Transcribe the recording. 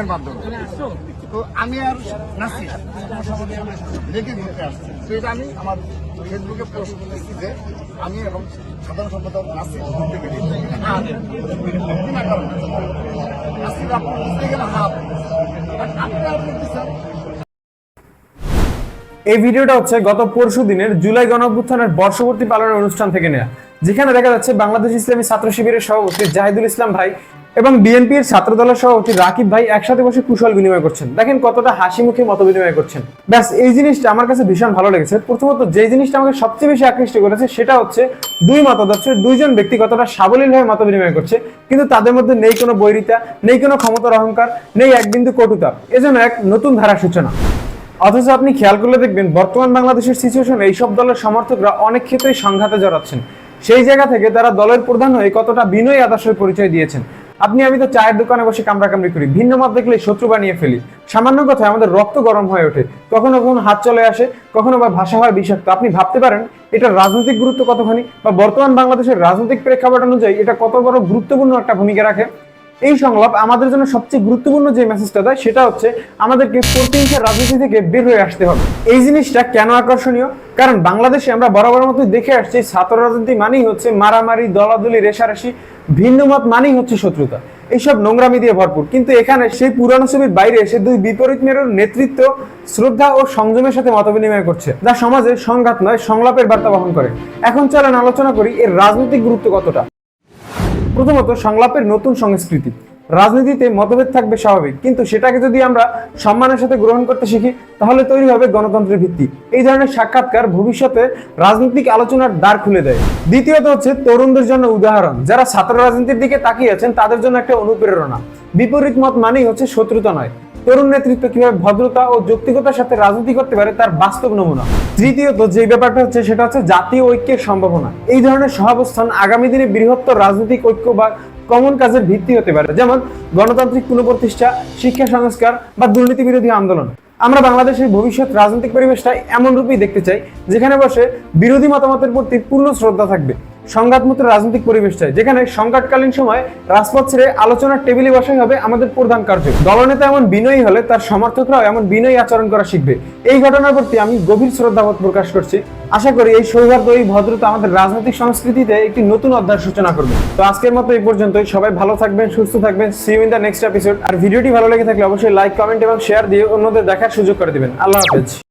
ফোনের মাধ্যমে। তো আমি আর নাসি লেগে ঘুরতে আসছি। তো আমি আমার ফেসবুকে পোস্ট করেছি যে আমি এবং সাধারণ সম্পাদক নাসি ঘুরতে গেলে এই ভিডিওটা হচ্ছে গত পরশু দিনের জুলাই গণঅভ্যুত্থানের বর্ষপূর্তি পালনের অনুষ্ঠান থেকে নেওয়া যেখানে দেখা যাচ্ছে বাংলাদেশ ইসলামী ছাত্র শিবিরের সভাপতি জাহিদুল ইসলাম ভাই এবং বিএনপির ছাত্র দলের সভাপতি রাকিব ভাই একসাথে বসে কুশল বিনিময় করছেন? দেখেন কতটা হাসি মুখে মত বিনিময় করছেন। ব্যাস, এই জিনিসটা আমার কাছে ভীষণ ভালো লেগেছে। প্রথমত যে জিনিসটা আমাকে সবচেয়ে বেশি আকৃষ্ট করেছে, সেটা হচ্ছে দুই মতাদর্শের দুইজন ব্যক্তি কতটা সাবলীল হয়ে মত বিনিময় করছে, কিন্তু তাদের মধ্যে নেই কোনো বৈরিতা, নেই কোনো ক্ষমতার অহংকার, নেই এক বিন্দু কটুতা। এজন্য এক নতুন ধারা সূচনা। অথচ আপনি খেয়াল করলে দেখবেন, বর্তমান বাংলাদেশের সিচুয়েশন এইসব দলের সমর্থকরা অনেক ক্ষেত্রেই সংঘাতে জড়াচ্ছেন। সেই জায়গা থেকে তারা দলের প্রধান হয়ে কতটা বিনয়ী আদর্শের পরিচয় দিয়েছেন। আপনি, আমি তো চায়ের দোকানে বসে কামড়াকামড়ি করি। ভিন্ন মত দেখলে শত্রু বানিয়ে ফেলি। সামান্য কথা আমাদের রক্ত গরম হয়ে ওঠে। কখনো কখনো হাত চলে আসে, কখনো বা ভাষা হয় বিষাক্ত। আপনি ভাবতে পারেন, এটা রাজনৈতিক গুরুত্ব কতখানি? বা বর্তমান বাংলাদেশের রাজনৈতিক প্রেক্ষাপট অনুযায়ী এটা কত বড় গুরুত্বপূর্ণ একটা ভূমিকা রাখে? এই সংলাপ আমাদের জন্য সবচেয়ে গুরুত্বপূর্ণ যে মেসেজটা দেয়, সেটা হচ্ছে আমাদেরকে প্রতিহিংসার রাজনীতি থেকে বের হয়ে আসতে হবে। এই জিনিসটা কেন আকর্ষণীয়? কারণ বাংলাদেশে আমরা বরাবর মতো দেখে আসছি, ছাত্র রাজনীতি মানেই হচ্ছে মারামারি, দলাদলি, রেশারেশি ভিন্ন মত মানেই হচ্ছে শত্রুতা। এইসব নোংরামি দিয়ে ভরপুর। কিন্তু এখানে সেই পুরানো ছবির বাইরে এসে দুই বিপরীত মেরুর নেতৃত্ব শ্রদ্ধা ও সংযমের সাথে মত বিনিময় করছে, যা সমাজে সংঘাত নয়, সংলাপের বার্তা বহন করে। এখন চলেন আলোচনা করি এর রাজনৈতিক গুরুত্ব কতটা? প্রথমত সংলাপের নতুন সংস্কৃতি। রাজনীতিতে মতভেদ থাকবে স্বাভাবিক। কিন্তু সেটাকে যদি আমরা সম্মানের সাথে গ্রহণ করতে শিখি, তাহলে তৈরি হবে গণতন্ত্রের ভিত্তি। এই ধরনের সাক্ষাৎকার ভবিষ্যতে রাজনৈতিক আলোচনার দ্বার খুলে দেয়। দ্বিতীয়ত হচ্ছে তরুণদের জন্য উদাহরণ। যারা ছাত্র রাজনীতির দিকে তাকিয়ে আছেন, তাদের জন্য একটা অনুপ্রেরণা। বিপরীত মত মানেই হচ্ছে শত্রুতা নয়। তরুণ নেতৃত্ব কীভাবে ভদ্রতা ও যৌক্তিকতার সাথে রাজনীতি করতে পারে, তার বাস্তব নমুনা। তৃতীয়ত যে ব্যাপারটা হচ্ছে, সেটা হচ্ছে জাতীয় ঐক্যের সম্ভাবনা। এই ধরনের সহাবস্থান আগামী দিনে বৃহত্তর রাজনৈতিক ঐক্য বা কমন কাজের ভিত্তি হতে পারে, যেমন গণতান্ত্রিক পুনঃপ্রতিষ্ঠা, শিক্ষা সংস্কার বা দুর্নীতি বিরোধী আন্দোলন। আমরা বাংলাদেশের ভবিষ্যৎ রাজনৈতিক পরিবেশটা এমন রূপেই দেখতে চাই, যেখানে বসে বিরোধী মতামতের প্রতি পূর্ণ শ্রদ্ধা থাকবে। সংঘাতমুক্ত রাজনৈতিক পরিবেশ চাই যেখানে সংকটকালীন সময় রাজপথ ছেড়ে আলোচনার টেবিলে বসাই হবে আমাদের প্রধান কার্য দলনেতা এমন বিনয়ী হলে তার সমর্থকরাও এমন বিনয়ী আচরণ করা শিখবে। এই ঘটনার প্রতি আমি গভীর শ্রদ্ধাবোধ প্রকাশ করছি। আশা করি এই সৌহার্দ্য, এই ভদ্রতা আমাদের রাজনৈতিক সংস্কৃতিতে একটি নতুন অধ্যায় সূচনা করবে। তো আজকের মতো এই পর্যন্তই। সবাই ভালো থাকবেন, সুস্থ থাকবেন। See in the next episode আর ভিডিওটি ভালো লেগে থাকলে অবশ্যই লাইক কমেন্ট এবং শেয়ার দিয়ে অন্যদের দেখার সুযোগ করে দিবেন। আল্লাহ হাফেজ।